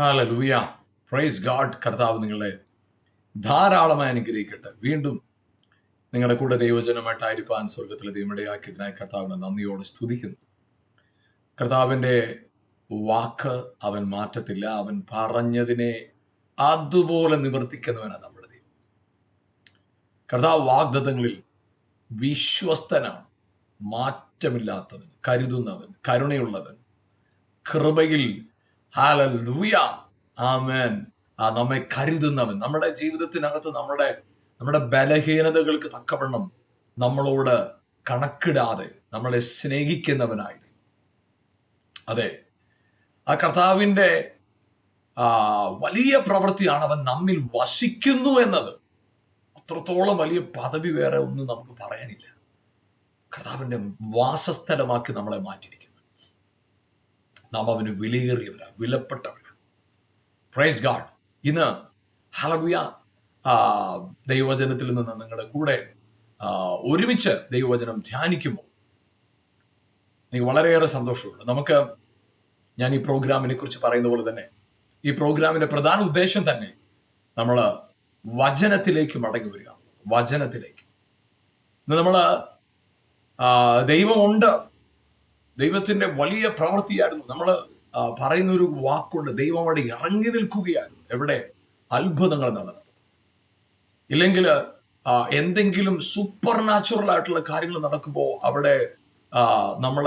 Hallelujah praise God കർത്താവ് നിങ്ങളെ ധാരാളമായി അനുഗ്രഹിക്കട്ടെ. വീണ്ടും നിങ്ങളുടെ കൂടെ ദൈവജനമായിട്ടായിരിക്കാൻ സ്വർഗത്തിലെ ദൈവമിടയാക്കിയതിനായി കർത്താവിനെ നന്ദിയോടെ സ്തുതിക്കുന്നു. കർത്താവിന്റെ വാക്ക് അവൻ മാറ്റത്തില്ല. അവൻ പറഞ്ഞതിനെ അതുപോലെ നിവർത്തിക്കുന്നവനാണ് നമ്മുടെ ദൈവം. കർത്താവ് വാഗ്ദത്തങ്ങളിൽ വിശ്വസ്തനാണ്. മാറ്റമില്ലാത്തവൻ കരുതുന്നവൻ കരുണയുള്ളവൻ കൃപയിൽ ഹാലൂയ ആമേൻ ആ നമ്മെ കരുതുന്നവൻ നമ്മുടെ ജീവിതത്തിനകത്ത് നമ്മുടെ നമ്മുടെ ബലഹീനതകൾക്ക് തക്കവണ്ണം നമ്മളോട് കണക്കിടാതെ നമ്മളെ സ്നേഹിക്കുന്നവനായത്. അതെ ആ കർത്താവിന്റെ വലിയ പ്രവൃത്തിയാണ് അവൻ നമ്മിൽ വസിക്കുന്നു എന്നത്. അത്രത്തോളം വലിയ പദവി വേറെ ഒന്നും നമുക്ക് പറയാനില്ല. കർത്താവിന്റെ വാസസ്ഥലമാക്കി നമ്മളെ മാറ്റിയിരിക്കുന്നു. നാം അവന് വിലയേറിയവരാണ് വിലപ്പെട്ടവരാണ് പ്രൈസ് ഗാഡ് ഇന്ന് ഹലഗുയ ദൈവവചനത്തിൽ നിന്ന് നിങ്ങളുടെ കൂടെ ഒരുമിച്ച് ദൈവവചനം ധ്യാനിക്കുമ്പോൾ എനിക്ക് വളരെയേറെ സന്തോഷമുണ്ട്. നമുക്ക് ഞാൻ ഈ പ്രോഗ്രാമിനെ കുറിച്ച് പറയുന്ന പോലെ തന്നെ ഈ പ്രോഗ്രാമിന്റെ പ്രധാന ഉദ്ദേശം തന്നെ നമ്മൾ വചനത്തിലേക്ക് മടങ്ങി വരിക വചനത്തിലേക്ക്. നമ്മൾ ദൈവമുണ്ട് ദൈവത്തിന്റെ വലിയ പ്രവൃത്തിയായിരുന്നു. നമ്മൾ പറയുന്ന ഒരു വാക്കുണ്ട് ദൈവം അവിടെ ഇറങ്ങി നിൽക്കുകയായിരുന്നു. എവിടെ? അത്ഭുതങ്ങൾ നടന്നത്. ഇല്ലെങ്കിൽ എന്തെങ്കിലും സൂപ്പർ നാച്ചുറൽ ആയിട്ടുള്ള കാര്യങ്ങൾ നടക്കുമ്പോൾ അവിടെ നമ്മൾ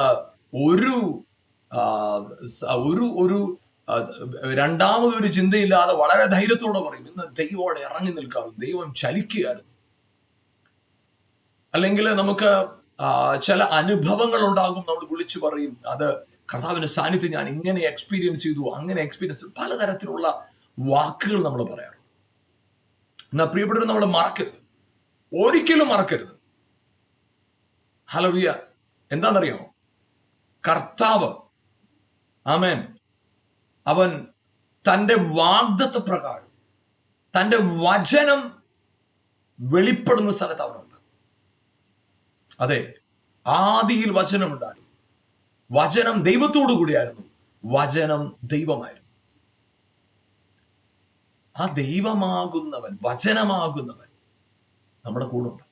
ഒരു ഒരു ഒരു രണ്ടാമതൊരു ചിന്തയില്ലാതെ വളരെ ധൈര്യത്തോടെ പറയും ഇന്ന് ദൈവം അവിടെ ഇറങ്ങി നിൽക്കാറുണ്ട്. ദൈവം ചലിക്കുകയായിരുന്നു. അല്ലെങ്കിൽ നമുക്ക് ചില അനുഭവങ്ങൾ ഉണ്ടാകും നമ്മൾ വിളിച്ചു പറയും. അത് കർത്താവിന്റെ സാന്നിധ്യം ഞാൻ ഇങ്ങനെ എക്സ്പീരിയൻസ് ചെയ്തു അങ്ങനെ എക്സ്പീരിയൻസ് പലതരത്തിലുള്ള വാക്കുകൾ നമ്മൾ പറയാറുണ്ട്. എന്നാൽ പ്രിയപ്പെട്ടവർ നമ്മൾ മറക്കരുത്. ഒരിക്കലും മറക്കരുത്. ഹലവിയ എന്താണെന്നറിയാമോ? കർത്താവ് ആമേൻ. അവൻ തന്റെ വാഗ്ദത്വ പ്രകാരം തന്റെ വചനം വെളിപ്പെടുന്ന സ്ഥലത്ത് അവനുണ്ട് അതെ ആദിയിൽ വചനമുണ്ടായിരുന്നു. വചനം ദൈവത്തോടു കൂടിയായിരുന്നു. വചനം ദൈവമായിരുന്നു. ആ ദൈവമാകുന്നവൻ വചനമാകുന്നവൻ നമ്മുടെ കൂടെ ഉണ്ട്.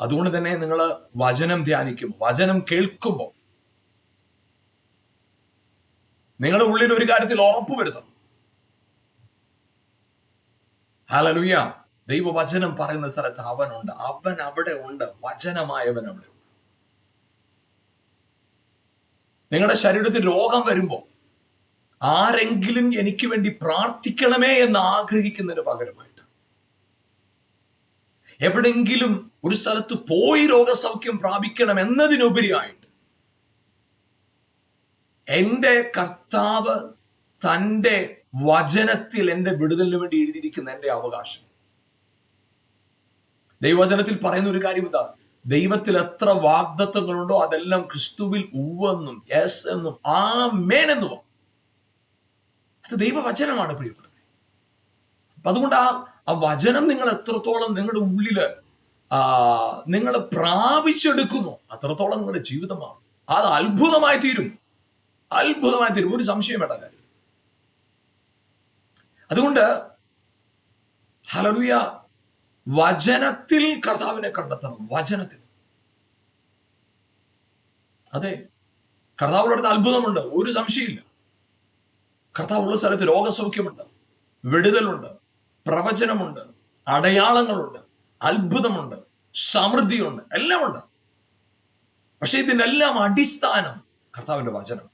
അതുകൊണ്ട് തന്നെ നിങ്ങൾ വചനം ധ്യാനിക്കും വചനം കേൾക്കുമ്പോൾ നിങ്ങളുടെ ഉള്ളിൽ ഒരു കാര്യത്തിൽ ഉറപ്പ് വരുത്തണം. ഹലലുയ ദൈവവചനം പറയുന്ന സ്ഥലത്ത് അവനുണ്ട്. അവൻ അവിടെ ഉണ്ട്. വചനമായവൻ അവിടെ ഉണ്ട്. നിങ്ങളുടെ ശരീരത്തിൽ രോഗം വരുമ്പോൾ ആരെങ്കിലും എനിക്ക് വേണ്ടി പ്രാർത്ഥിക്കണമേ എന്ന് ആഗ്രഹിക്കുന്നതിന് പകരമായിട്ട് എവിടെങ്കിലും ഒരു സ്ഥലത്ത് പോയി രോഗസൗഖ്യം പ്രാപിക്കണം എന്നതിനുപരിയായിട്ട് എന്റെ കർത്താവ് തന്റെ വചനത്തിൽ എന്റെ വിടുതലിന് വേണ്ടി എഴുതിയിരിക്കുന്ന എന്റെ അവകാശം. ദൈവവചനത്തിൽ പറയുന്ന ഒരു കാര്യം ഇതാ ദൈവത്തിൽ എത്ര വാഗ്ദത്വങ്ങളുണ്ടോ അതെല്ലാം ക്രിസ്തുവിൽ ഉവെന്നും യെസ് എന്നും ആ എന്നു. അത് ദൈവവചനമാണ് പ്രിയപ്പെട്ടത് അപ്പൊ അതുകൊണ്ട് ആ ആ വചനം നിങ്ങൾ എത്രത്തോളം നിങ്ങളുടെ ഉള്ളിൽ നിങ്ങൾ പ്രാപിച്ചെടുക്കുന്നു അത്രത്തോളം നിങ്ങളുടെ ജീവിതം മാറും. അത് അത്ഭുതമായി തീരും. അത്ഭുതമായി തീരും. ഒരു സംശയം വേണ്ട കാര്യം. അതുകൊണ്ട് ഹലലുയ വചനത്തിൽ കർത്താവിനെ കണ്ടെത്തണം. വചനത്തിൽ. അതെ കർത്താവുള്ള അടുത്ത് അത്ഭുതമുണ്ട്. ഒരു സംശയമില്ല കർത്താവുള്ള സ്ഥലത്ത് രോഗസൗഖ്യമുണ്ട്. വിടുതലുണ്ട്. പ്രവചനമുണ്ട്. അടയാളങ്ങളുണ്ട്. അത്ഭുതമുണ്ട്. സമൃദ്ധിയുണ്ട്. എല്ലാം ഉണ്ട് പക്ഷെ ഇതിനെല്ലാം അടിസ്ഥാനം കർത്താവിന്റെ വചനം.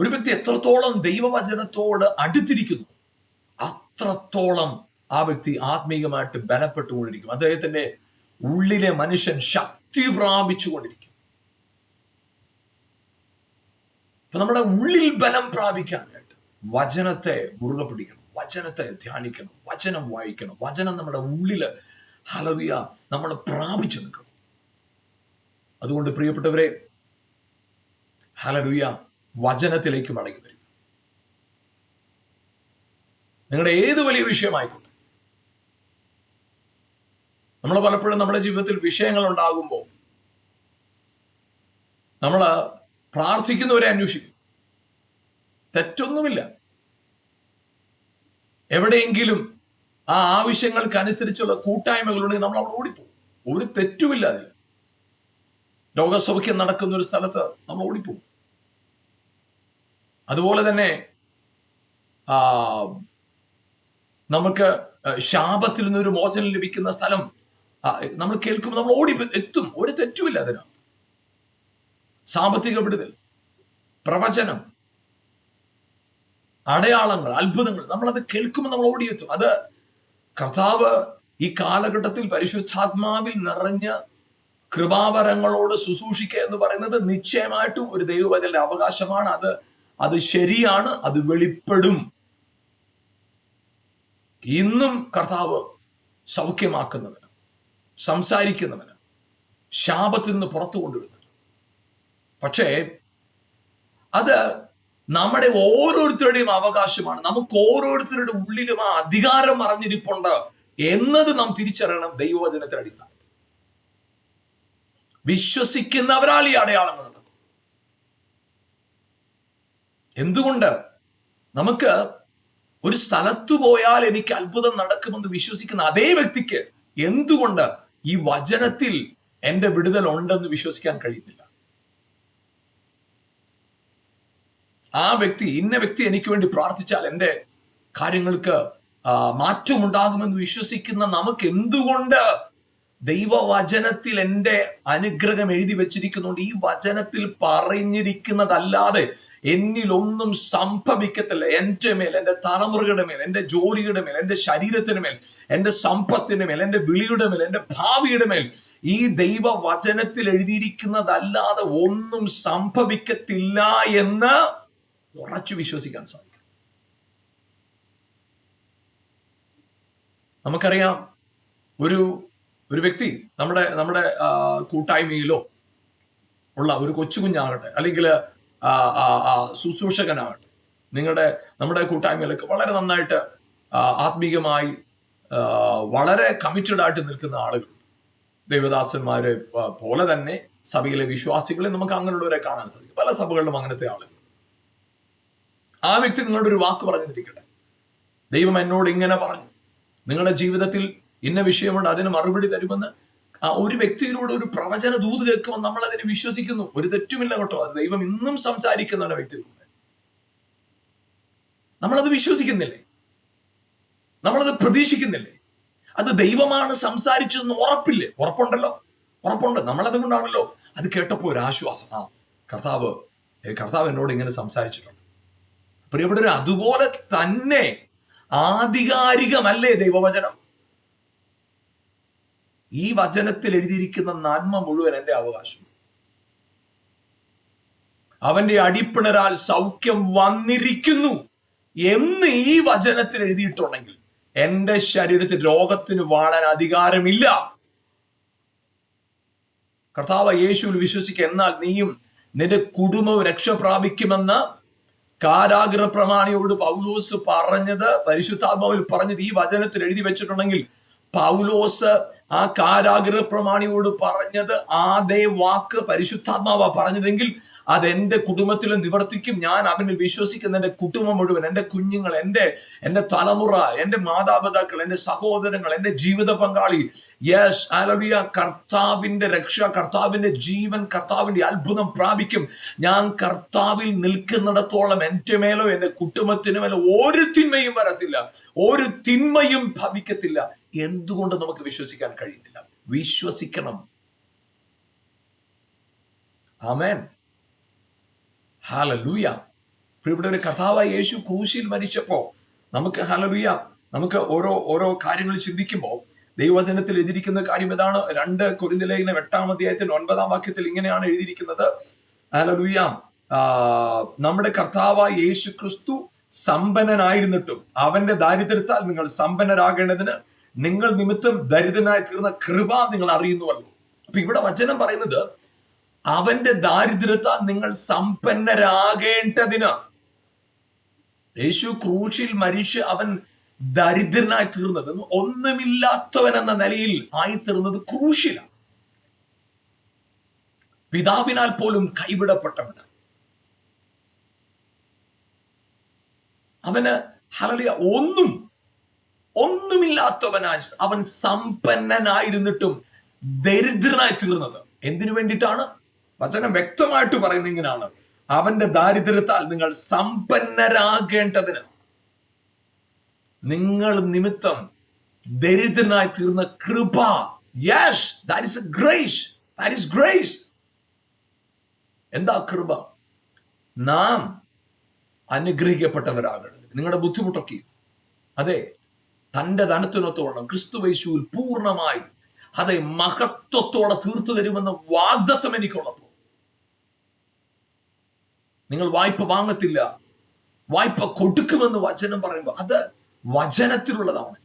ഒരു വ്യക്തി എത്രത്തോളം ദൈവവചനത്തോട് അടുത്തിരിക്കുന്നു അത്രത്തോളം ആ വ്യക്തി ആത്മീയമായിട്ട് ബലപ്പെട്ടുകൊണ്ടിരിക്കും. അദ്ദേഹത്തിന്റെ ഉള്ളിലെ മനുഷ്യൻ ശക്തി പ്രാപിച്ചുകൊണ്ടിരിക്കും. അപ്പൊ നമ്മുടെ ഉള്ളിൽ ബലം പ്രാപിക്കാനായിട്ട് വചനത്തെ മുറുകെ പിടിക്കണം വചനത്തെ ധ്യാനിക്കണം വചനം വായിക്കണം വചനം നമ്മുടെ ഉള്ളിൽ ഹലവിയ നമ്മൾ പ്രാപിച്ചു നിൽക്കണം. അതുകൊണ്ട് പ്രിയപ്പെട്ടവരെ ഹലലുയ വചനത്തിലേക്ക് മടങ്ങി വരും നിങ്ങളുടെ ഏത് വലിയ വിഷയമായിക്കോട്ടെ നമ്മൾ പലപ്പോഴും നമ്മുടെ ജീവിതത്തിൽ വിഷയങ്ങൾ ഉണ്ടാകുമ്പോൾ നമ്മൾ പ്രാർത്ഥിക്കുന്നവരെ അന്വേഷിക്കും. തെറ്റൊന്നുമില്ല. എവിടെയെങ്കിലും ആ ആവശ്യങ്ങൾക്കനുസരിച്ചുള്ള കൂട്ടായ്മകളുണ്ടെങ്കിൽ നമ്മൾ അവിടെ ഓടിപ്പോകും. ഒരു തെറ്റുമില്ല അതിൽ. രോഗസൗഖ്യം നടക്കുന്ന ഒരു സ്ഥലത്ത് നമ്മൾ ഓടിപ്പോകും. അതുപോലെ തന്നെ നമുക്ക് ശാപത്തിൽ നിന്നൊരു മോചനം ലഭിക്കുന്ന സ്ഥലം നമ്മൾ കേൾക്കുമ്പോൾ നമ്മൾ ഓടി എത്തും. ഒരു തെറ്റുമില്ല അതിനകത്ത്. സാമ്പത്തിക വിടുതൽ പ്രവചനം അടയാളങ്ങൾ അത്ഭുതങ്ങൾ. നമ്മളത് കേൾക്കുമ്പോൾ നമ്മൾ ഓടിയെത്തും അത് കർത്താവ് ഈ കാലഘട്ടത്തിൽ പരിശുദ്ധാത്മാവിൽ നിറഞ്ഞ കൃപാവരങ്ങളോട് ശുശ്രൂഷിക്കുക എന്ന് പറയുന്നത് നിശ്ചയമായിട്ടും ഒരു ദൈവവചന്റെ അവകാശമാണ്. അത് അത് ശരിയാണ് അത് വെളിപ്പെടും. ഇന്നും കർത്താവ് സൗഖ്യമാക്കുന്നവന് സംസാരിക്കുന്നവന് ശാപത്തിൽ നിന്ന് പുറത്തു കൊണ്ടുവരുന്നത്. പക്ഷേ അത് നമ്മുടെ ഓരോരുത്തരുടെയും അവകാശമാണ്. നമുക്ക് ഓരോരുത്തരുടെ ഉള്ളിലും ആ അധികാരം അറിഞ്ഞിരിപ്പുണ്ട് എന്നത് നാം തിരിച്ചറിയണം ദൈവവചനത്തിന്റെ അടിസ്ഥാനത്തിൽ. വിശ്വസിക്കുന്നവരാൽ ഈ അടയാളങ്ങൾ നടക്കും. എന്തുകൊണ്ട്? നമുക്ക് ഒരു സ്ഥലത്ത് പോയാൽ എനിക്ക് അത്ഭുതം നടക്കുമെന്ന് വിശ്വസിക്കുന്ന അതേ വ്യക്തിക്ക് എന്തുകൊണ്ട് ഈ വചനത്തിൽ എന്റെ വിടുതൽ ഉണ്ടെന്ന് വിശ്വസിക്കാൻ കഴിയുന്നില്ല? ആ വ്യക്തി ഇന്ന വ്യക്തി എനിക്ക് വേണ്ടി പ്രാർത്ഥിച്ചാൽ എന്റെ കാര്യങ്ങൾക്ക് മാറ്റമുണ്ടാകുമെന്ന് വിശ്വസിക്കുന്ന നമുക്ക് എന്തുകൊണ്ട് ദൈവവചനത്തിൽ എന്റെ അനുഗ്രഹം എഴുതി വെച്ചിരിക്കുന്നുണ്ട്. ഈ വചനത്തിൽ പറഞ്ഞിരിക്കുന്നതല്ലാതെ എന്നിലൊന്നും സംഭവിക്കത്തില്ല. എന്റെ മേൽ എന്റെ തലമുറയുടെ മേൽ എന്റെ ജോലിയുടെ മേൽ എന്റെ ശരീരത്തിന് മേൽ എന്റെ സമ്പത്തിന്റെ മേൽ എന്റെ വിളിയുടെ മേൽ എന്റെ ഭാവിയുടെ മേൽ ഈ ദൈവവചനത്തിൽ എഴുതിയിരിക്കുന്നതല്ലാതെ ഒന്നും സംഭവിക്കത്തില്ല എന്ന് ഉറച്ചു വിശ്വസിക്കാൻ സാധിക്കും. നമുക്കറിയാം ഒരു ഒരു വ്യക്തി നമ്മുടെ നമ്മുടെ കൂട്ടായ്മയിലോ ഉള്ള ഒരു കൊച്ചു കുഞ്ഞാകട്ടെ അല്ലെങ്കിൽ ശുശ്രൂഷകനാകട്ടെ നിങ്ങളുടെ നമ്മുടെ കൂട്ടായ്മയിലൊക്കെ വളരെ നന്നായിട്ട് ആത്മീകമായി വളരെ കമ്മിറ്റഡ് ആയിട്ട് നിൽക്കുന്ന ആളുകൾ. ദൈവദാസന്മാരെ പോലെ തന്നെ സഭയിലെ വിശ്വാസികളെ നമുക്ക് അങ്ങനെയുള്ളവരെ കാണാൻ സാധിക്കും. പല സഭകളിലും അങ്ങനത്തെ ആളുകൾ. ആ വ്യക്തി നിങ്ങളുടെ ഒരു വാക്ക് പറഞ്ഞിരിക്കട്ടെ. ദൈവം എന്നോട് ഇങ്ങനെ പറഞ്ഞു. നിങ്ങളുടെ ജീവിതത്തിൽ ഇന്ന വിഷയമുണ്ട് അതിന് മറുപടി തരുമെന്ന് ഒരു വ്യക്തിയിലൂടെ ഒരു പ്രവചന ദൂത് കേൾക്കുമ്പോൾ നമ്മൾ അതിനെ വിശ്വസിക്കുന്നു. ഒരു തെറ്റുമില്ല കേട്ടോ. അത് ദൈവം ഇന്നും സംസാരിക്കുന്ന വ്യക്തിയിലൂടെ. നമ്മളത് വിശ്വസിക്കുന്നില്ലേ? നമ്മളത് പ്രതീക്ഷിക്കുന്നില്ലേ? അത് ദൈവമാണ് സംസാരിച്ചതെന്ന് ഉറപ്പില്ലേ? ഉറപ്പുണ്ടല്ലോ. ഉറപ്പുണ്ട്. നമ്മളത് കൊണ്ടാണല്ലോ അത് കേട്ടപ്പോൾ ഒരു ആശ്വാസം. ആ കർത്താവ് കർത്താവ് എന്നോട് ഇങ്ങനെ സംസാരിച്ചിട്ടുണ്ട്. പ്രിയപ്പെട്ടവർ അതുപോലെ തന്നെ ആധികാരികമല്ലേ ദൈവവചനം? ഈ വചനത്തിൽ എഴുതിയിരിക്കുന്ന നന്മ മുഴുവൻ എന്റെ അവകാശം. അവന്റെ അടിപ്പിണരാൽ സൗഖ്യം വന്നിരിക്കുന്നു എന്ന് ഈ വചനത്തിൽ എഴുതിയിട്ടുണ്ടെങ്കിൽ എന്റെ ശരീരത്തിൽ രോഗത്തിന് വാഴാൻ അധികാരമില്ല. കർത്താവ് യേശുവിൽ വിശ്വസിക്കുക എന്നാൽ നീയും നിന്റെ കുടുംബവും രക്ഷ പ്രാപിക്കുമെന്ന് കാരാഗ്രഹ പ്രമാണിയോട് പൗലോസ് പറഞ്ഞത് പരിശുദ്ധാത്മാവിൽ പറഞ്ഞത് ഈ വചനത്തിൽ എഴുതി വെച്ചിട്ടുണ്ടെങ്കിൽ പൗലോസ് ആ കാരാഗ്രഹ പ്രമാണിയോട് പറഞ്ഞത് അതേ വാക്ക് പരിശുദ്ധാത്മാവ പറഞ്ഞതെങ്കിൽ അത് എന്റെ കുടുംബത്തിലും നിവർത്തിക്കും. ഞാൻ അവനിൽ വിശ്വസിക്കുന്ന എന്റെ കുടുംബം മുഴുവൻ എന്റെ കുഞ്ഞുങ്ങൾ എന്റെ എന്റെ തലമുറ എന്റെ മാതാപിതാക്കൾ എന്റെ സഹോദരങ്ങൾ എന്റെ ജീവിത പങ്കാളി. യെസ് അലറിയ കർത്താവിന്റെ രക്ഷ കർത്താവിന്റെ ജീവൻ കർത്താവിന്റെ അത്ഭുതം പ്രാപിക്കും. ഞാൻ കർത്താവിൽ നിൽക്കുന്നിടത്തോളം എന്റെ മേലോ എന്റെ കുടുംബത്തിനു മേലോ ഒരു തിന്മയും വരത്തില്ല. ഒരു തിന്മയും ഭവിക്കത്തില്ല. എന്തുകൊണ്ട് നമുക്ക് വിശ്വസിക്കാൻ കഴിയുന്നില്ല വിശ്വസിക്കണം. ആമേൻ. ഹാലലൂയ ഒരു കർത്താവായ യേശു ക്രൂശിൽ മരിച്ചപ്പോ നമുക്ക് ഹാലലൂയ നമുക്ക് ഓരോ ഓരോ കാര്യങ്ങൾ ചിന്തിക്കുമ്പോൾ ദൈവചനത്തിൽ എഴുതിയിരിക്കുന്ന കാര്യം ഇതാണ്. രണ്ട് കുരിന്തിലേഖനം എട്ടാം അധ്യായത്തിൽ ഒൻപതാം വാക്യത്തിൽ ഇങ്ങനെയാണ് എഴുതിയിരിക്കുന്നത്. ഹാലലൂയ നമ്മുടെ കർത്താവായ യേശു ക്രിസ്തു സമ്പന്നനായിരുന്നിട്ടും അവന്റെ ദാരിദ്ര്യത്താൽ നിങ്ങൾ സമ്പന്നരാകേണ്ടതിന് നിങ്ങൾ നിമിത്തം ദരിദ്രനായി തീർന്ന കൃപ നിങ്ങൾ അറിയുന്നുവല്ലോ. അപ്പൊ ഇവിടെ വചനം പറയുന്നത് അവന്റെ ദാരിദ്ര്യത്താൽ നിങ്ങൾ സമ്പന്നരാകേണ്ടതിന്. യേശു ക്രൂശിൽ മരിച്ച് അവൻ ദരിദ്രനായി തീർന്നത് ഒന്നുമില്ലാത്തവൻ എന്ന നിലയിൽ ആയി തീർന്നത് ക്രൂശിലാണ്. പിതാവിനാൽ പോലും കൈവിടപ്പെട്ടവനാണ്. അവന് ഹലിയ ഒന്നും ഒന്നുമില്ലാത്തവനായി അവൻ സമ്പന്നനായിരുന്നിട്ടും ദരിദ്രനായി തീർന്നത്. എന്തിനു വേണ്ടിയിട്ടാണ്? വചനം വ്യക്തമായിട്ട് പറയുന്ന ഇങ്ങനെയാണ്. അവന്റെ ദാരിദ്ര്യത്താൽ നിങ്ങൾ സമ്പന്നരാകേണ്ടതിന് നിങ്ങൾ നിമിത്തം ദരിദ്രനായി തീർന്ന കൃപ. Yes that is a grace that is grace എന്താ കൃപ? നാം അനുഗ്രഹിക്കപ്പെട്ടവരാകണം നിങ്ങളുടെ ബുദ്ധിമുട്ടൊക്കെ. അതെ തന്റെ ധനത്തിനൊത്തോളം ക്രിസ്തുവേശുവിൽ പൂർണമായി അത് മഹത്വത്തോടെ തീർത്തു തരുമെന്ന വാഗ്ദത്വം എനിക്കുള്ളപ്പോൾ. നിങ്ങൾ വായ്പ വാങ്ങത്തില്ല. വായ്പ കൊടുക്കുമെന്ന് വചനം പറയുമ്പോൾ അത് വചനത്തിലുള്ളതാണ്.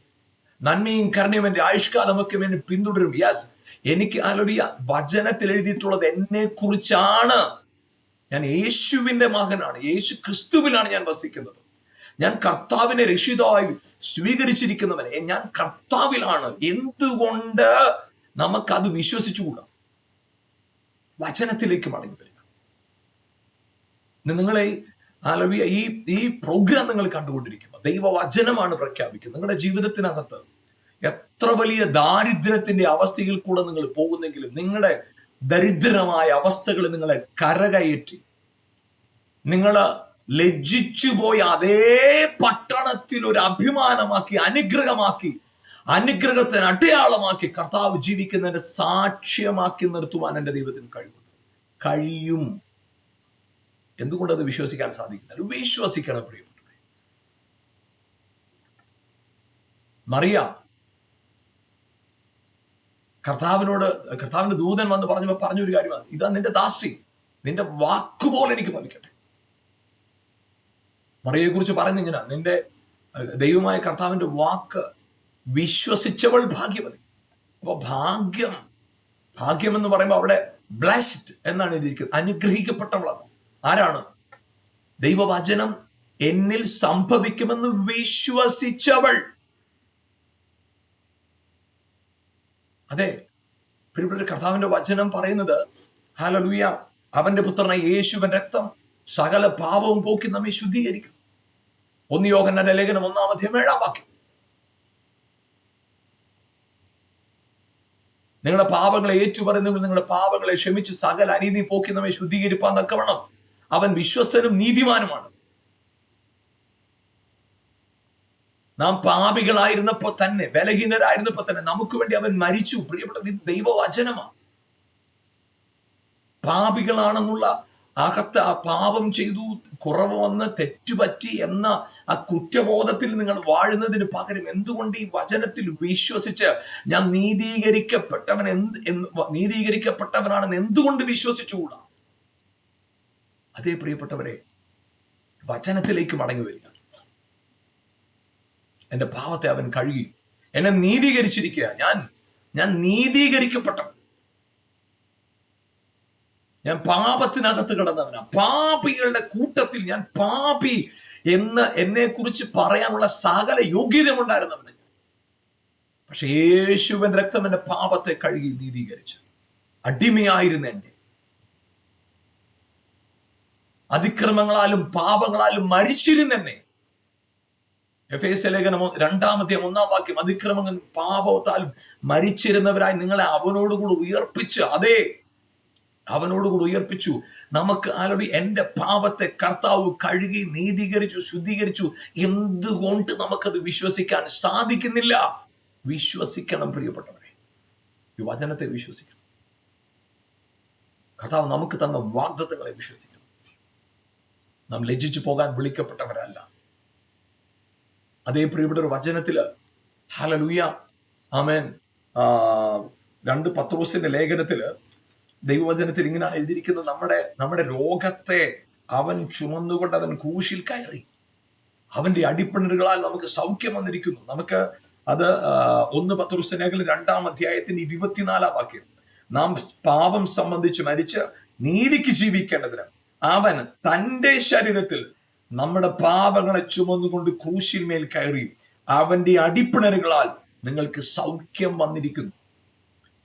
നന്മയും കരുണയും എന്റെ ആയുഷ്കാലമൊക്കെ എന്നെ പിന്തുടരും. യെസ് എനിക്ക് ആലോടിയ വചനത്തിൽ എഴുതിയിട്ടുള്ളത് എന്നെ കുറിച്ചാണ് ഞാൻ യേശുവിന്റെ മകനാണ്. യേശു ക്രിസ്തുവിലാണ് ഞാൻ വസിക്കുന്നത്. ഞാൻ കർത്താവിനെ രക്ഷിതമായി സ്വീകരിച്ചിരിക്കുന്നവൻ ഞാൻ കർത്താവിലാണ്. എന്തുകൊണ്ട് നമുക്കത് വിശ്വസിച്ചുകൂടാ? വചനത്തിലേക്ക് മടങ്ങി വരിക. നിങ്ങളെ ആലവിയ ഈ ഈ പ്രോഗ്രാം നിങ്ങൾ കണ്ടുകൊണ്ടിരിക്കുമ്പോൾ ദൈവവചനമാണ് പ്രഖ്യാപിക്കുന്നത്. നിങ്ങളുടെ ജീവിതത്തിനകത്ത് എത്ര വലിയ ദാരിദ്ര്യത്തിന്റെ അവസ്ഥയിൽ കൂടെ നിങ്ങൾ പോകുന്നെങ്കിലും നിങ്ങളുടെ ദരിദ്രമായ അവസ്ഥകൾ നിങ്ങളെ കരകയറ്റി. നിങ്ങൾ ലജ്ജിച്ചു പോയി അതേ പട്ടണത്തിൽ ഒരു അഭിമാനമാക്കി അനുഗ്രഹമാക്കി അനുഗ്രഹത്തിന് അടയാളമാക്കി കർത്താവ് ജീവിക്കുന്നതിന്റെ സാക്ഷ്യമാക്കി നിർത്തുവാൻ എന്റെ ദൈവത്തിന് കഴിവുണ്ട് കഴിയും. എന്തുകൊണ്ടത് വിശ്വസിക്കാൻ സാധിക്കുന്നില്ല വിശ്വസിക്കണം പ്രിയപ്പെട്ടവരെ. മറിയ കർത്താവിനോട് കർത്താവിന്റെ ദൂതൻ വന്ന് പറഞ്ഞപ്പോൾ പറഞ്ഞൊരു കാര്യമാണ്. ഇതാ നിന്റെ ദാസി. നിന്റെ വാക്കുപോലെ എനിക്ക് ഭവിക്കട്ടെ. മറിയെ കുറിച്ച് പറയുന്ന ഇങ്ങനെ. നിന്റെ ദൈവമായ കർത്താവിന്റെ വാക്ക് വിശ്വസിച്ചവൾ ഭാഗ്യവതി. അപ്പൊ ഭാഗ്യം ഭാഗ്യം എന്ന് പറയുമ്പോൾ അവിടെ ബ്ലാസ്റ്റ് എന്നാണ് ഇരിക്കുന്നത് അനുഗ്രഹിക്കപ്പെട്ടവളാണ്. ആരാണ്? ദൈവവചനം എന്നിൽ സംഭവിക്കുമെന്ന് വിശ്വസിച്ചവൾ. അതെ പ്രിയപ്പെട്ട കർത്താവിന്റെ വചനം പറയുന്നത് ഹാലലൂയ അവന്റെ പുത്രനായ യേശുവൻ രക്തം സകല പാപവും പോക്കി നമ്മെ ശുദ്ധീകരിക്കും. ഒന്ന് യോഗന്റെ ലേഖനം ഒന്നാമധ്യം ഏഴാം വാക്യം. നിങ്ങളുടെ പാപങ്ങളെ ഏറ്റുപറയുന്നെങ്കിൽ നിങ്ങളുടെ പാപങ്ങളെ ക്ഷമിച്ച് സകല അനീതി പോക്കി നമ്മെ ശുദ്ധീകരിപ്പാൻ തക്കവണ്ണം. അവൻ വിശ്വസനും നീതിമാനുമാണ്. നാം പാപികളായിരുന്നപ്പോ തന്നെ ബലഹീനരായിരുന്നപ്പോ തന്നെ നമുക്ക് വേണ്ടി അവൻ മരിച്ചു. പ്രിയപ്പെട്ട ദൈവവചനമാണ്. പാപികളാണെന്നുള്ള അകത്ത് ആ പാപം ചെയ്തു കുറവ് വന്ന് തെറ്റുപറ്റി എന്ന ആ കുറ്റബോധത്തിൽ നിങ്ങൾ വാഴുന്നതിന് പകരം എന്തുകൊണ്ട് ഈ വചനത്തിൽ വിശ്വസിച്ച് ഞാൻ നീതീകരിക്കപ്പെട്ടവൻ എന്ത് നീതീകരിക്കപ്പെട്ടവനാണെന്ന് എന്തുകൊണ്ട് വിശ്വസിച്ചുകൂടാ? അതേ പ്രിയപ്പെട്ടവരെ വചനത്തിലേക്ക് മടങ്ങി വരിക. എന്റെ പാവത്തെ അവൻ കഴുകി. എന്നെ നീതീകരിച്ചിരിക്കുക ഞാൻ ഞാൻ നീതീകരിക്കപ്പെട്ടവൻ. ഞാൻ പാപത്തിനകത്ത് കിടന്നവനാ. പാപികളുടെ കൂട്ടത്തിൽ ഞാൻ പാപി എന്ന് എന്നെ കുറിച്ച് പറയാനുള്ള സകല യോഗ്യതമുണ്ടായിരുന്നവന് പക്ഷെ യേശുവൻ രക്തം എന്റെ പാപത്തെ കഴുകി നീതീകരിച്ചു. അടിമയായിരുന്ന എന്നെ. അതിക്രമങ്ങളാലും പാപങ്ങളാലും മരിച്ചിരുന്നെന്നെ എഫ് എസ് ലേഖനം രണ്ടാമത്തെ ഒന്നാം വാക്യം അതിക്രമങ്ങൾ പാപത്താലും മരിച്ചിരുന്നവരായി നിങ്ങളെ അവനോടുകൂടി ഉയർപ്പിച്ച് അതേ അവനോടുകൂടി ഉയർപ്പിച്ചു. നമുക്ക് ആലോടി എന്റെ പാപത്തെ കർത്താവ് കഴുകി നീതീകരിച്ചു ശുദ്ധീകരിച്ചു. എന്തുകൊണ്ട് നമുക്കത് വിശ്വസിക്കാൻ സാധിക്കുന്നില്ല? വിശ്വസിക്കണം പ്രിയപ്പെട്ടവരെ. ഈ വചനത്തെ വിശ്വസിക്കണം. കർത്താവ് നമുക്ക് തന്ന വാഗ്ദത്തങ്ങളെ വിശ്വസിക്കണം. നാം ലജ്ജിച്ചു പോകാൻ വിളിക്കപ്പെട്ടവരല്ല. അതേ പ്രിയപ്പെട്ട ഒരു വചനത്തിൽ ഹലലുയ ആമേൻ. രണ്ട് പത്രോസിന്റെ ലേഖനത്തിൽ ദൈവവചനത്തിൽ ഇങ്ങനെയാണ് എഴുതിയിരിക്കുന്നത് നമ്മുടെ നമ്മുടെ രോഗത്തെ അവൻ ചുമന്നുകൊണ്ട് അവൻ കൂശിൽ കയറി. അവന്റെ അടിപ്പിണറുകളാൽ നമുക്ക് സൗഖ്യം വന്നിരിക്കുന്നു. നമുക്ക് അത് ഒന്ന് പത്രോസിനേകൾ രണ്ടാം അധ്യായത്തിന്റെ ഇരുപത്തിനാലാം വാക്യം. നാം പാപം സംബന്ധിച്ച് മരിച്ച് നീതിക്ക് ജീവിക്കേണ്ടതിന് അവൻ തന്റെ ശരീരത്തിൽ നമ്മുടെ പാപങ്ങളെ ചുമന്നുകൊണ്ട് ക്രൂശിന്മേൽ കയറി. അവന്റെ അടിപ്പിണരുകളാൽ നിങ്ങൾക്ക് സൗഖ്യം വന്നിരിക്കുന്നു.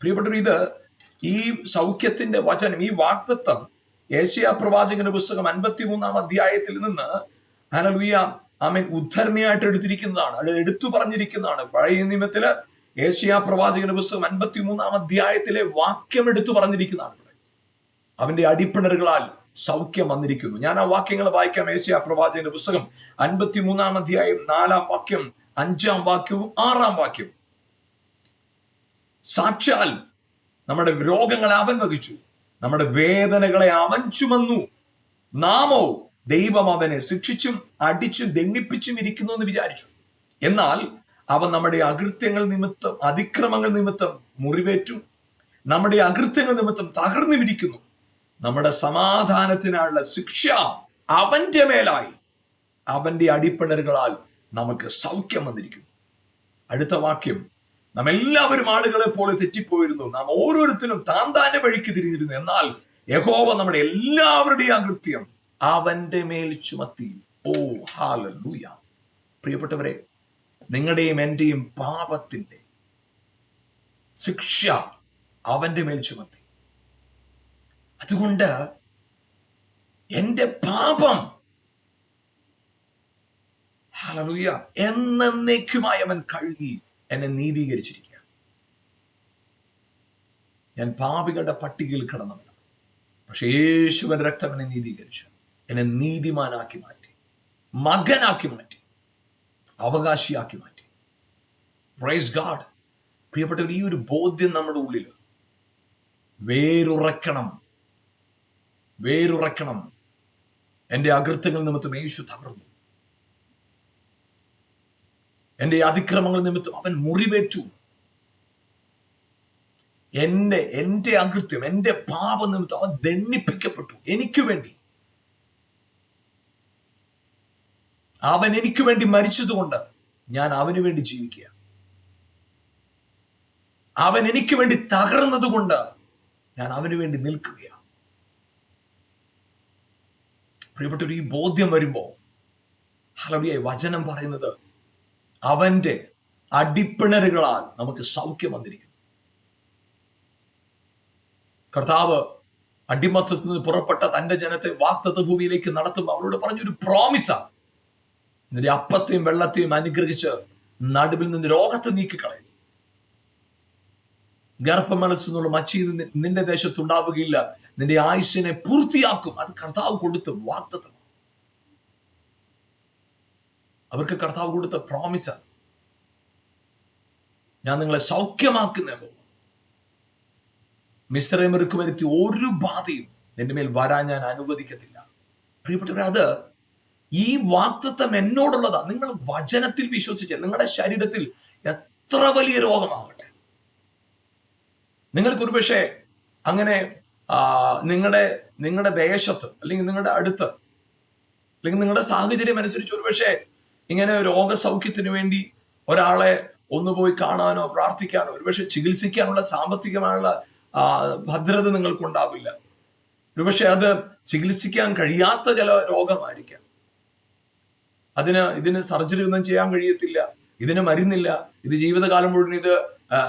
പ്രിയപ്പെട്ടവർ ഇത് ഈ സൗഖ്യത്തിന്റെ വചനം ഈ വാക്തത്വം ഏഷ്യ പ്രവാചകന്റെ പുസ്തകം അൻപത്തി മൂന്നാം അധ്യായത്തിൽ നിന്ന് ഹനലുയ ആമൻ ഉദ്ധരണിയായിട്ട് എടുത്തിരിക്കുന്നതാണ് എടുത്തു പറഞ്ഞിരിക്കുന്നതാണ്. പഴയ നിയമത്തിൽ ഏഷ്യ പ്രവാചകന്റെ പുസ്തകം അൻപത്തി മൂന്നാം അധ്യായത്തിലെ വാക്യം എടുത്തു പറഞ്ഞിരിക്കുന്നതാണ്. അവന്റെ അടിപ്പിണറുകളാൽ സൗഖ്യം വന്നിരിക്കുന്നു. ഞാൻ ആ വാക്യങ്ങൾ വായിക്കാം. ഏഷ്യ പ്രവാചകന്റെ പുസ്തകം അൻപത്തി മൂന്നാം അധ്യായം നാലാം വാക്യം അഞ്ചാം വാക്യവും ആറാം വാക്യവും. സാക്ഷാൽ നമ്മുടെ രോഗങ്ങളെ അവൻ വഹിച്ചു. നമ്മുടെ വേദനകളെ അവൻ ചുമന്നു. നാമോ ദൈവം അവനെ ശിക്ഷിച്ചും അടിച്ചും ദണ്ഡിപ്പിച്ചും ഇരിക്കുന്നു എന്ന് വിചാരിച്ചു. എന്നാൽ അവൻ നമ്മുടെ അകൃത്യങ്ങൾ നിമിത്തം അതിക്രമങ്ങൾ നിമിത്തം മുറിവേറ്റു. നമ്മുടെ അകൃത്യങ്ങൾ നിമിത്തം തകർന്നു വിരിക്കുന്നു. നമ്മുടെ സമാധാനത്തിനായുള്ള ശിക്ഷ അവന്റെ മേലായി. അവന്റെ അടിപ്പിണറുകളാൽ നമുക്ക് സൗഖ്യം വന്നിരിക്കുന്നു. അടുത്ത വാക്യം. നാം എല്ലാവരും ആളുകളെ പോലെ തെറ്റിപ്പോയിരുന്നു. നാം ഓരോരുത്തരും താൻ താന്റെ വഴിക്ക് തിരിഞ്ഞിരുന്നു. എന്നാൽ യഹോവ നമ്മുടെ എല്ലാവരുടെയും അകൃത്യം അവന്റെ മേൽ ചുമത്തി. ഓ ഹാലൂയ പ്രിയപ്പെട്ടവരെ നിങ്ങളുടെയും എന്റെയും പാപത്തിന്റെ ശിക്ഷ അവന്റെ മേൽ ചുമത്തി. അതുകൊണ്ട് എന്റെ പാപം ഹലലുയ എന്നേക്കുമായി അവൻ കഴുകി. എന്നെ നീതീകരിച്ചിരിക്കുക ഞാൻ പാപികളുടെ പട്ടികയിൽ കിടന്നവനാണ്. പക്ഷെ യേശുവൻ രക്തം എന്നെ നീതീകരിച്ചു. എന്നെ നീതിമാനാക്കി മാറ്റി. മകനാക്കി മാറ്റി. അവകാശിയാക്കി മാറ്റി. പ്രൈസ് ഗാഡ് പ്രിയപ്പെട്ടവർ ഈ ഒരു ബോധ്യം നമ്മുടെ ഉള്ളിൽ വേരുറക്കണം വേരുറക്കണം എന്റെ അകൃത്യങ്ങൾ നിമിത്തം യേശു തകർന്നു. എന്റെ അതിക്രമങ്ങൾ നിമിത്തം അവൻ മുറിവേറ്റു. എന്റെ എന്റെ അകൃത്യം എന്റെ പാപം നിമിത്തം അവൻ ദണ്ണിപ്പിക്കപ്പെട്ടു എനിക്ക് വേണ്ടി. അവൻ എനിക്ക് വേണ്ടി മരിച്ചതുകൊണ്ട് ഞാൻ അവന് വേണ്ടി ജീവിക്കുക. അവൻ എനിക്ക് വേണ്ടി തകർന്നതുകൊണ്ട് ഞാൻ അവന് വേണ്ടി നിൽക്കുകയാണ് പ്രിയപ്പെട്ടൊരു ഈ ബോധ്യം വരുമ്പോ ഹലവിയായി വചനം പറയുന്നത് അവന്റെ അടിപ്പിണറുകളാൽ നമുക്ക് സൗഖ്യം വന്നിരിക്കുന്നു. കർത്താവ് അടിമത്തത്തിൽ നിന്ന് പുറപ്പെട്ട തന്റെ ജനത്തെ വാക്തത്വ ഭൂമിയിലേക്ക് നടത്തുമ്പോൾ അവരോട് പറഞ്ഞൊരു പ്രോമിസാണ് എന്നിട്ട് അപ്പത്തെയും വെള്ളത്തെയും അനുഗ്രഹിച്ച് നടുവിൽ നിന്ന് രോഗത്തെ നീക്കിക്കളയും. ഗർഭമനസ്സെന്നുള്ള മച്ചി നിന്റെ ദേശത്തുണ്ടാവുകയില്ല. നിന്റെ ആയുസിനെ പൂർത്തിയാക്കും. അത് കർത്താവ് കൊടുത്ത വാക്തത്വം അവർക്ക് കർത്താവ് കൊടുത്ത പ്രോമിസാണ് ഞാൻ നിങ്ങളെ സൗഖ്യമാക്കുന്ന മിശ്രമർക്ക് വരുത്തി ഒരു ബാധയും നിന്റെ മേൽ വരാൻ ഞാൻ അനുവദിക്കത്തില്ല. പ്രിയപ്പെട്ടവരെ അത് ഈ വാക്തത്വം എന്നോടുള്ളതാ. നിങ്ങൾ വചനത്തിൽ വിശ്വസിച്ച് നിങ്ങളുടെ ശരീരത്തിൽ എത്ര വലിയ രോഗമാവട്ടെ. നിങ്ങൾക്ക് ഒരുപക്ഷെ അങ്ങനെ നിങ്ങളുടെ നിങ്ങളുടെ ദേശത്ത് അല്ലെങ്കിൽ നിങ്ങളുടെ അടുത്ത് അല്ലെങ്കിൽ നിങ്ങളുടെ സാഹചര്യം അനുസരിച്ച് ഒരുപക്ഷെ ഇങ്ങനെ രോഗസൗഖ്യത്തിന് വേണ്ടി ഒരാളെ ഒന്ന് പോയി കാണാനോ പ്രാർത്ഥിക്കാനോ ഒരുപക്ഷെ ചികിത്സിക്കാനുള്ള സാമ്പത്തികമായുള്ള ഭദ്രത നിങ്ങൾക്കുണ്ടാവില്ല. ഒരുപക്ഷെ അത് ചികിത്സിക്കാൻ കഴിയാത്ത ചില രോഗമായിരിക്കാം. അതിന് ഇതിന് സർജറി ഒന്നും ചെയ്യാൻ കഴിയത്തില്ല. ഇതിന് മരുന്നില്ല. ഇത് ജീവിതകാലം മുഴുവൻ ഇത്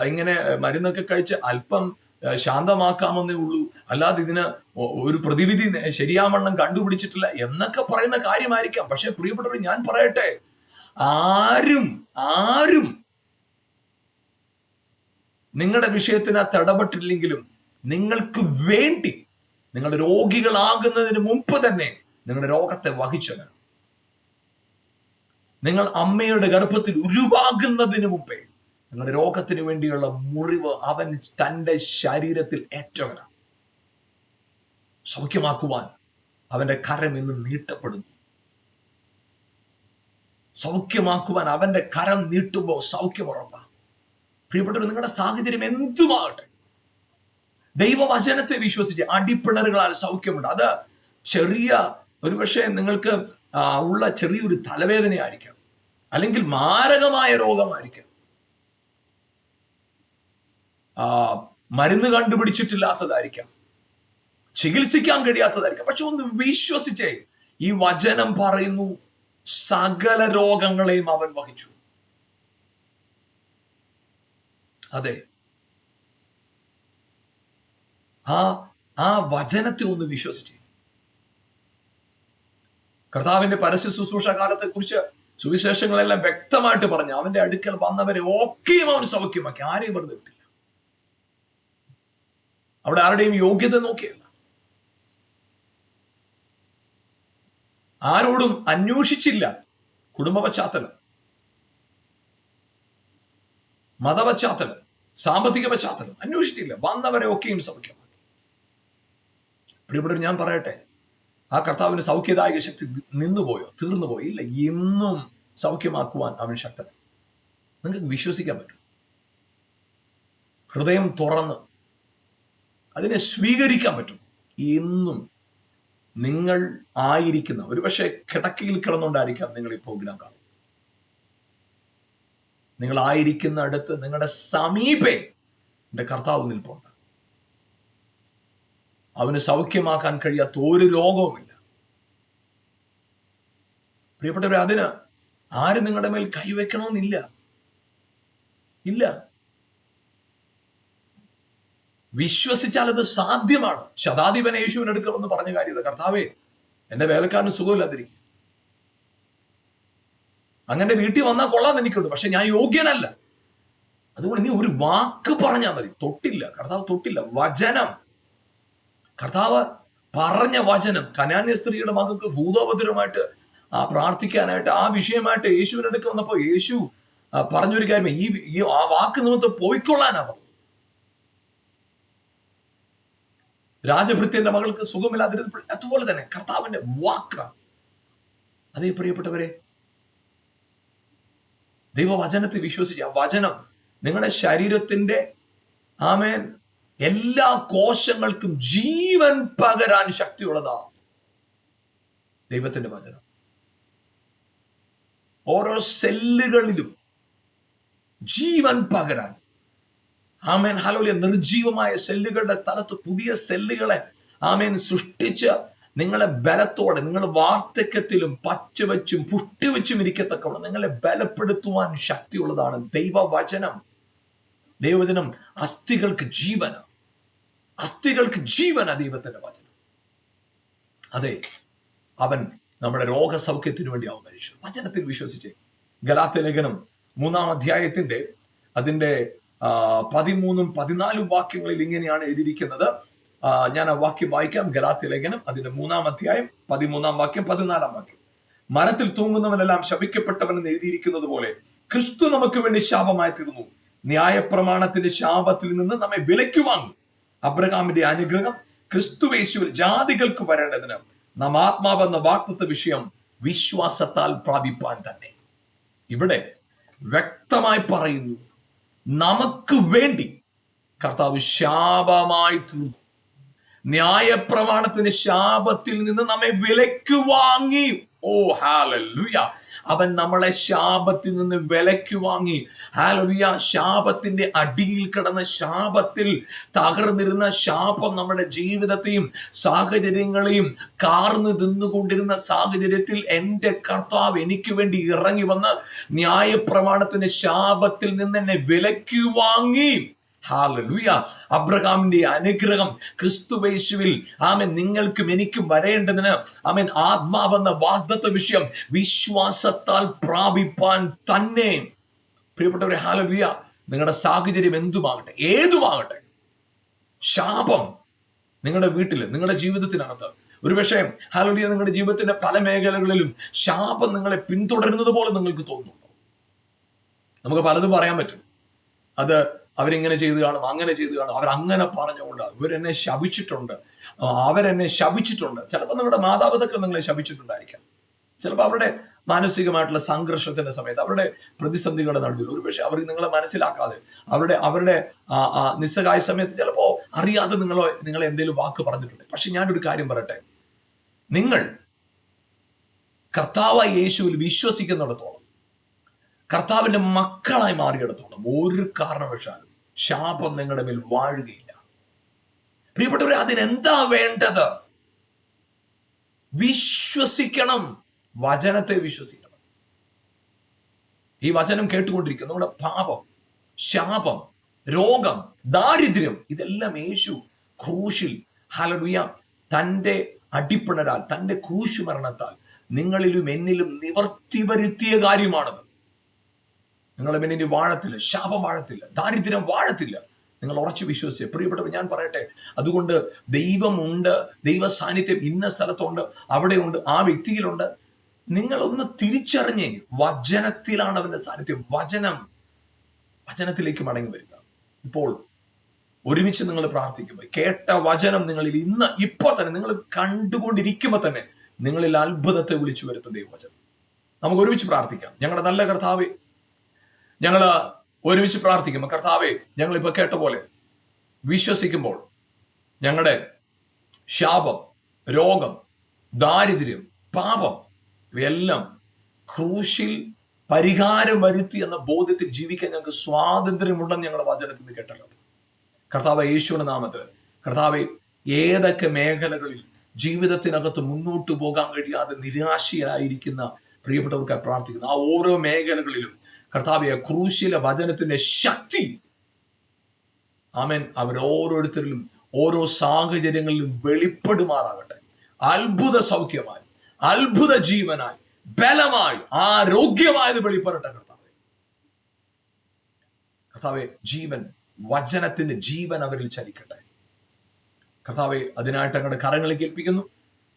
ഇങ്ങനെ മരുന്നൊക്കെ കഴിച്ച് അല്പം ശാന്തമാക്കാമെന്നേ ഉള്ളൂ. അല്ലാതെ ഇതിന് ഒരു പ്രതിവിധി ശരിയാവണ്ണം കണ്ടുപിടിച്ചിട്ടില്ല എന്നൊക്കെ പറയുന്ന കാര്യമായിരിക്കാം. പക്ഷെ പ്രിയപ്പെട്ടവർ ഞാൻ പറയട്ടെ. ആരും ആരും നിങ്ങളുടെ വിഷയത്തിന് തടപെട്ടില്ലെങ്കിലും നിങ്ങൾക്ക് വേണ്ടി നിങ്ങളുടെ രോഗികളാകുന്നതിന് മുമ്പ് തന്നെ നിങ്ങളുടെ രോഗത്തെ വഹിച്ചവൻ നിങ്ങൾ അമ്മയുടെ ഗർഭത്തിൽ ഉരുവാകുന്നതിന് മുമ്പേ നിങ്ങളുടെ രോഗത്തിന് വേണ്ടിയുള്ള മുറിവ് അവൻ തന്റെ ശരീരത്തിൽ ഏറ്റവനാണ്. സൗഖ്യമാക്കുവാൻ അവന്റെ കരം ഇന്ന് നീട്ടപ്പെടുന്നു. സൗഖ്യമാക്കുവാൻ അവന്റെ കരം നീട്ടുമ്പോൾ സൗഖ്യം ഉറപ്പാണ് പ്രിയപ്പെട്ടവർ നിങ്ങളുടെ സാഹചര്യം എന്തുമാകട്ടെ? ദൈവവചനത്തെ വിശ്വസിച്ച് അടിപ്പിണറുകളാൽ സൗഖ്യമുണ്ട്. അത് ചെറിയ ഒരുപക്ഷെ നിങ്ങൾക്ക് ഉള്ള ചെറിയൊരു തലവേദനയായിരിക്കാം. അല്ലെങ്കിൽ മാരകമായ രോഗമായിരിക്കാം. മരുന്ന് കണ്ടുപിടിച്ചിട്ടില്ലാത്തതായിരിക്കാം. ചികിത്സിക്കാൻ കഴിയാത്തതായിരിക്കാം. പക്ഷെ ഒന്ന് വിശ്വസിച്ചേ ഈ വചനം പറയുന്നു സകല രോഗങ്ങളെയും അവൻ വഹിച്ചു. അതെ. ആ ആ വചനത്തെ ഒന്ന് വിശ്വസിച്ച്. കർത്താവിന്റെ പരസ്യ ശുശ്രൂഷ കാലത്തെ കുറിച്ച് സുവിശേഷങ്ങളെല്ലാം വ്യക്തമായിട്ട് പറഞ്ഞു അവന്റെ അടുക്കൽ വന്നവരെ ഒക്കെയും അവൻ സൗഖ്യമാക്കി. ആരെയും വെറുതെ അവിടെ ആരുടെയും യോഗ്യത നോക്കിയല്ല. ആരോടും അന്വേഷിച്ചില്ല. കുടുംബ പശ്ചാത്തലം മതപശ്ചാത്തലം. സാമ്പത്തിക പശ്ചാത്തലം അന്വേഷിച്ചില്ല. വന്നവരെ ഒക്കെയും സൗഖ്യമാക്കി. പ്രിയപ്പെട്ടവർ ഞാൻ പറയട്ടെ. ആ കർത്താവിന് സൗഖ്യദായക ശക്തി നിന്നുപോയോ? തീർന്നുപോയോ? ഇല്ല. എന്നും സൗഖ്യമാക്കുവാൻ അവൻ ശക്തൻ നിങ്ങൾക്ക് വിശ്വസിക്കാൻ പറ്റും. ഹൃദയം തുറന്ന് അതിനെ സ്വീകരിക്കാൻ പറ്റും. ഇന്നും നിങ്ങൾ ആയിരിക്കുന്ന ഒരുപക്ഷെ കിടക്കയിൽ കിടന്നുകൊണ്ടായിരിക്കാം നിങ്ങൾ ഈ പ്രോഗ്രാം കാണുന്നത്. നിങ്ങൾ ആയിരിക്കുന്ന അടുത്ത് നിങ്ങളുടെ സമീപേ എന്റെ കർത്താവ് നിൽപ്പുണ്ട്. അവന് സൗഖ്യമാക്കാൻ കഴിയാത്ത ഒരു രോഗവുമില്ല. പ്രിയപ്പെട്ടവരെ അതിന് ആര് നിങ്ങളുടെ മേൽ കൈവയ്ക്കണമെന്നില്ല. ഇല്ല. വിശ്വസിച്ചാൽ അത് സാധ്യമാണ്. ശതാധിപൻ യേശുവിന് എടുക്കണമെന്ന് പറഞ്ഞ കാര്യം കർത്താവേ എന്റെ വേലക്കാരന് സുഖമില്ലാതിരിക്കും അങ്ങനെ വീട്ടിൽ വന്നാൽ കൊള്ളാൻ എനിക്കുണ്ട് പക്ഷെ ഞാൻ യോഗ്യനല്ല. അതുകൊണ്ട് നീ ഒരു വാക്ക് പറഞ്ഞാൽ മതി. തൊട്ടില്ല. കർത്താവ് തൊട്ടില്ല. വചനം. കർത്താവ് പറഞ്ഞ വചനം. കനാന്യ സ്ത്രീയുടെ മകൾക്ക് ഭൂതോപദ്രവമായിട്ട് ആ പ്രാർത്ഥിക്കാനായിട്ട് ആ വിഷയമായിട്ട് യേശുവിനടുക്ക് വന്നപ്പോൾ യേശു പറഞ്ഞൊരു കാര്യം ഈ ആ വാക്ക് നിമിത്തം പോയിക്കൊള്ളാനാ പറഞ്ഞു രാജഭൃത്യന്റെ മകൾക്ക് സുഖമില്ലാതിരുന്നപ്പോൾ അതുപോലെ തന്നെ കർത്താവിന്റെ വാക്ക്. അതേ പ്രിയപ്പെട്ടവരെ ദൈവവചനത്തെ വിശ്വസിച്ച ആ വചനം നിങ്ങളുടെ ശരീരത്തിന്റെ ആമേൻ എല്ലാ കോശങ്ങൾക്കും ജീവൻ പകരാൻ ശക്തിയുള്ളതാ. ദൈവത്തിന്റെ വചനം. ഓരോ സെല്ലുകളിലും ജീവൻ പകരാൻ ആമേൻ. ഹലോലിയ നിർജീവമായ സെല്ലുകളുടെ സ്ഥലത്ത് പുതിയ സെല്ലുകളെ ആമേൻ സൃഷ്ടിച്ച് നിങ്ങളെ ബലത്തോടെ നിങ്ങൾ വാർദ്ധക്യത്തിലും പച്ചവെച്ചും പുഷ്ടിവെച്ചും ഇരിക്കത്തക്കവണ്ണം നിങ്ങളെ ബലപ്പെടുത്തുവാൻ ശക്തിയുള്ളതാണ് ദൈവവചനം. ദൈവവചനം അസ്ഥികൾക്ക് ജീവന. അസ്ഥികൾക്ക് ജീവന ദൈവത്തിന്റെ വചനം. അതെ അവൻ നമ്മുടെ രോഗസൗഖ്യത്തിന് വേണ്ടി അവൻ മരിച്ചു വചനത്തിൽ വിശ്വസിച്ചേ. ഗലാത്ത ലേഖനം മൂന്നാം അധ്യായത്തിന്റെ അതിന്റെ പതിമൂന്നും പതിനാലും വാക്യങ്ങളിൽ ഇങ്ങനെയാണ് എഴുതിയിരിക്കുന്നത്. ഞാൻ ആ വാക്യം വായിക്കാം. ഗലാത്തി ലേഖനം അതിന്റെ മൂന്നാം അധ്യായം പതിമൂന്നാം വാക്യം പതിനാലാം വാക്യം. മരത്തിൽ തൂങ്ങുന്നവനെല്ലാം ശപിക്കപ്പെട്ടവൻ എന്ന് എഴുതിയിരിക്കുന്നത് പോലെ ക്രിസ്തു നമുക്ക് വേണ്ടി ശാപമായി തീർന്നു. ന്യായപ്രമാണത്തിന്റെ ശാപത്തിൽ നിന്ന് നമ്മെ വിലയ്ക്ക് വാങ്ങി. അബ്രഹാമിന്റെ അനുഗ്രഹം ക്രിസ്തുവേശുവിൽ ജാതികൾക്ക് വരേണ്ടതിന് നാം ആത്മാവെന്ന വാക്തത്വ വിഷയം വിശ്വാസത്താൽ പ്രാപിപ്പാൻ തന്നെ. ഇവിടെ വ്യക്തമായി പറയുന്നു നമുക്ക് വേണ്ടി കർത്താവ് ശാപമായി തീർന്നു. ന്യായപ്രമാണത്തിന്റെ ശാപത്തിൽ നിന്ന് നമ്മെ വിലക്ക് വാങ്ങി. ഓ ഹാലലുയ അവൻ നമ്മളെ ശാപത്തിൽ നിന്ന് വിലയ്ക്ക് വാങ്ങി. ഹാലലുയ ശാപത്തിന്റെ അടിയിൽ കിടന്ന ശാപത്തിൽ തകർന്നിരുന്ന ശാപം നമ്മുടെ ജീവിതത്തെയും സാഹചര്യങ്ങളെയും കാർന്നു തിന്നുകൊണ്ടിരുന്ന സാഹചര്യത്തിൽ എന്റെ കർത്താവ് എനിക്ക് വേണ്ടി ഇറങ്ങി വന്ന് ന്യായപ്രമാണത്തിന്റെ ശാപത്തിൽ നിന്ന് എന്നെ വിലയ്ക്ക് വാങ്ങി. ഹാലലുയ. അബ്രഹാമിന്റെ അനുഗ്രഹം ക്രിസ്തുവേശുവിൽ ആമൻ. നിങ്ങൾക്കും എനിക്കും വരേണ്ടതിന് ആമൻ. ആത്മാവെന്ന വാഗ്ദത്ത വിഷയം വിശ്വാസത്താൽ പ്രാപിപ്പാൻ തന്നെ. പ്രിയപ്പെട്ടവരെ ഹാലലൂയ. നിങ്ങളുടെ സാഹചര്യം എന്തുമാകട്ടെ? ഏതുമാകട്ടെ? ശാപം നിങ്ങളുടെ വീട്ടിൽ നിങ്ങളുടെ ജീവിതത്തിനകത്ത്. ഒരുപക്ഷെ ഹാലലുയ നിങ്ങളുടെ ജീവിതത്തിന്റെ പല മേഖലകളിലും ശാപം നിങ്ങളെ പിന്തുടരുന്നത് പോലെ നിങ്ങൾക്ക് തോന്നുന്നുണ്ടോ? നമുക്ക് പലതും പറയാൻ പറ്റും. അത് അവരിങ്ങനെ ചെയ്ത് കാണും? അങ്ങനെ ചെയ്ത് കാണും. അവരങ്ങനെ പറഞ്ഞുകൊണ്ട് ഇവരെന്നെ ശപിച്ചിട്ടുണ്ട്. അവരെന്നെ ശപിച്ചിട്ടുണ്ട്. ചിലപ്പോൾ നിങ്ങളുടെ മാതാപിതാക്കൾ നിങ്ങളെ ശപിച്ചിട്ടുണ്ടായിരിക്കാം. ചിലപ്പോൾ അവരുടെ മാനസികമായിട്ടുള്ള സംഘർഷത്തിന്റെ സമയത്ത് അവരുടെ പ്രതിസന്ധികളുടെ നടുവിൽ. ഒരുപക്ഷെ അവർ നിങ്ങളെ മനസ്സിലാക്കാതെ അവരുടെ അവരുടെ നിസ്സഹായ സമയത്ത് ചിലപ്പോൾ അറിയാതെ നിങ്ങളോ നിങ്ങളെ എന്തെങ്കിലും വാക്ക് പറഞ്ഞിട്ടുണ്ട്. പക്ഷെ ഞാനൊരു കാര്യം പറയട്ടെ. നിങ്ങൾ കർത്താവായ യേശുവിൽ വിശ്വസിക്കുന്നിടത്തോളം കർത്താവിന്റെ മക്കളായി മാറിയിടത്തോളം. ഒരു കാരണവശാലും ശാപം നിങ്ങളുടെ മേൽ വാഴുകയില്ല. പ്രിയപ്പെട്ടവരെ അതിനെന്താ വേണ്ടത്? വിശ്വസിക്കണം. വചനത്തെ വിശ്വസിക്കണം. ഈ വചനം കേട്ടുകൊണ്ടിരിക്കുന്ന. നമ്മുടെ പാപം ശാപം രോഗം ദാരിദ്ര്യം ഇതെല്ലാം യേശു ക്രൂശിൽ ഹലലുയ തന്റെ അടിപ്പിണരാൽ തന്റെ ക്രൂശ് മരണത്താൽ നിങ്ങളിലും എന്നിലും നിവർത്തി വരുത്തിയ കാര്യമാണത്. നിങ്ങളെ ഇനി വാഴത്തില്ല ശാപം വാഴത്തില്ല ദാരിദ്ര്യം വാഴത്തില്ല. നിങ്ങൾ ഉറച്ചു വിശ്വസിച്ച് പ്രിയപ്പെട്ടവർ ഞാൻ പറയട്ടെ അതുകൊണ്ട് ദൈവമുണ്ട് ദൈവ സാന്നിധ്യം ഇന്ന സ്ഥലത്തുണ്ട് അവിടെയുണ്ട് ആ വ്യക്തിയിലുണ്ട്. നിങ്ങളൊന്ന് തിരിച്ചറിഞ്ഞേ വചനത്തിലാണ് അവന്റെ സാന്നിധ്യം. വചനം വചനത്തിലേക്ക് മടങ്ങി വരിക. ഇപ്പോൾ ഒരുമിച്ച് നിങ്ങൾ പ്രാർത്ഥിക്കുമ്പോൾ കേട്ട വചനം നിങ്ങളിൽ ഇന്ന് ഇപ്പൊ തന്നെ നിങ്ങൾ കണ്ടുകൊണ്ടിരിക്കുമ്പോൾ തന്നെ നിങ്ങളിൽ അത്ഭുതത്തെ വിളിച്ചു വരുത്തുന്ന ദൈവവചനം. നമുക്ക് ഒരുമിച്ച് പ്രാർത്ഥിക്കാം. ഞങ്ങളുടെ നല്ല കർത്താവെ ഞങ്ങൾ ഒരുമിച്ച് പ്രാർത്ഥിക്കുമ്പോൾ കർത്താവെ ഞങ്ങൾ ഇപ്പൊ കേട്ട പോലെ വിശ്വസിക്കുമ്പോൾ ഞങ്ങളുടെ ശാപം രോഗം ദാരിദ്ര്യം പാപം ഇവയെല്ലാം ക്രൂശിൽ പരിഹാരം വരുത്തി എന്ന ബോധ്യത്തിൽ ജീവിക്കാൻ ഞങ്ങൾക്ക് സ്വാതന്ത്ര്യമുണ്ടെന്ന് ഞങ്ങളുടെ വചനത്തിൽ നിന്ന് കേട്ടല്ലോ. കർത്താവ് യേശുവിന്റെ നാമത്തിൽ കർത്താവ് ഏതൊക്കെ മേഖലകളിൽ ജീവിതത്തിനകത്ത് മുന്നോട്ട് പോകാൻ കഴിയാതെ നിരാശയായിരിക്കുന്ന പ്രിയപ്പെട്ടവർക്കായി പ്രാർത്ഥിക്കുന്നു. ആ ഓരോ മേഖലകളിലും കർത്താവ് ക്രൂശിലെ വചനത്തിന്റെ ശക്തി. ആമൻ. അവരോരോരുത്തരിലും ഓരോ സാഹചര്യങ്ങളിലും വെളിപ്പെടുമാറാകട്ടെ. അത്ഭുത സൗഖ്യമായി അത്ഭുത ജീവനായി ബലമായി ആരോഗ്യമായത് വെളിപ്പെടട്ടെ കർത്താവെ. കർത്താവെ ജീവൻ വചനത്തിന്റെ ജീവൻ അവരിൽ ചലിക്കട്ടെ. കർത്താവെ അതിനായിട്ട് അങ്ങയുടെ കരങ്ങളിൽ കേൾപ്പിക്കുന്നു.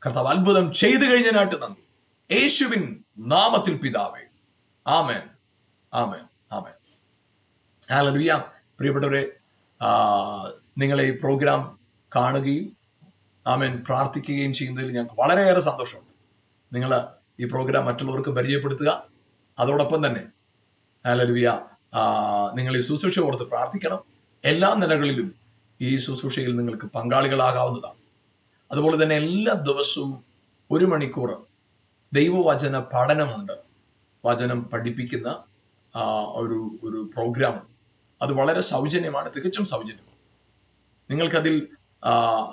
കർത്താവ് അത്ഭുതം ചെയ്തു കഴിഞ്ഞതിനായിട്ട് നന്ദി. യേശുവിൻ നാമത്തിൽ പിതാവേ. ആമേൻ. ആമേൻ ആമേ ഹല്ലേലൂയ പ്രിയപ്പെട്ടവരെ നിങ്ങളെ ഈ പ്രോഗ്രാം കാണുകയും ആമേൻ പ്രാർത്ഥിക്കുകയും ചെയ്യുന്നതിൽ ഞങ്ങൾക്ക് വളരെയേറെ സന്തോഷമുണ്ട്. നിങ്ങൾ ഈ പ്രോഗ്രാം മറ്റുള്ളവർക്ക് പരിചയപ്പെടുത്തുക. അതോടൊപ്പം തന്നെ ഹല്ലേലൂയ നിങ്ങൾ ഈ ശുശ്രൂഷ ഓർത്ത് പ്രാർത്ഥിക്കണം. എല്ലാ നിലകളിലും ഈ ശുശ്രൂഷയിൽ നിങ്ങൾക്ക് പങ്കാളികളാകാവുന്നതാണ്. അതുപോലെ തന്നെ എല്ലാ ദിവസവും ഒരു മണിക്കൂർ ദൈവവചന പഠനമുണ്ട്. വചനം പഠിപ്പിക്കുന്ന ഒരു ഒരു പ്രോഗ്രാമുണ്ട് അത് വളരെ സൗജന്യമാണ് തികച്ചും സൗജന്യമാണ്. നിങ്ങൾക്കതിൽ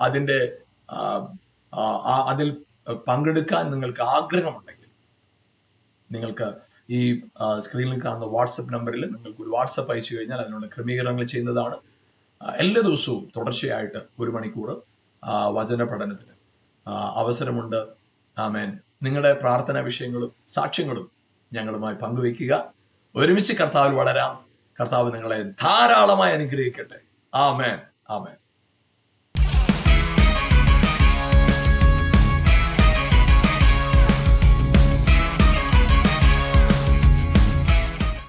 അതിന്റെ അതിൽ പങ്കെടുക്കാൻ നിങ്ങൾക്ക് ആഗ്രഹമുണ്ടെങ്കിൽ നിങ്ങൾക്ക് ഈ സ്ക്രീനിൽ കാണുന്ന വാട്സപ്പ് നമ്പറിൽ നിങ്ങൾക്ക് ഒരു വാട്സപ്പ് അയച്ചു കഴിഞ്ഞാൽ അതിനുള്ള ക്രമീകരണങ്ങൾ ചെയ്യുന്നതാണ്. എല്ലാ ദിവസവും തുടർച്ചയായിട്ട് ഒരു മണിക്കൂർ വചന പഠനത്തിന് അവസരമുണ്ട്. ആമേൻ. നിങ്ങളുടെ പ്രാർത്ഥനാ വിഷയങ്ങളും സാക്ഷ്യങ്ങളും ഞങ്ങളുമായി പങ്കുവെക്കുക ഒരുമിച്ച് കർത്താവിൽ വളരാം. കർത്താവ് നിങ്ങളെ ധാരാളമായി അനുഗ്രഹിക്കട്ടെ. ആമേൻ. ആമേൻ.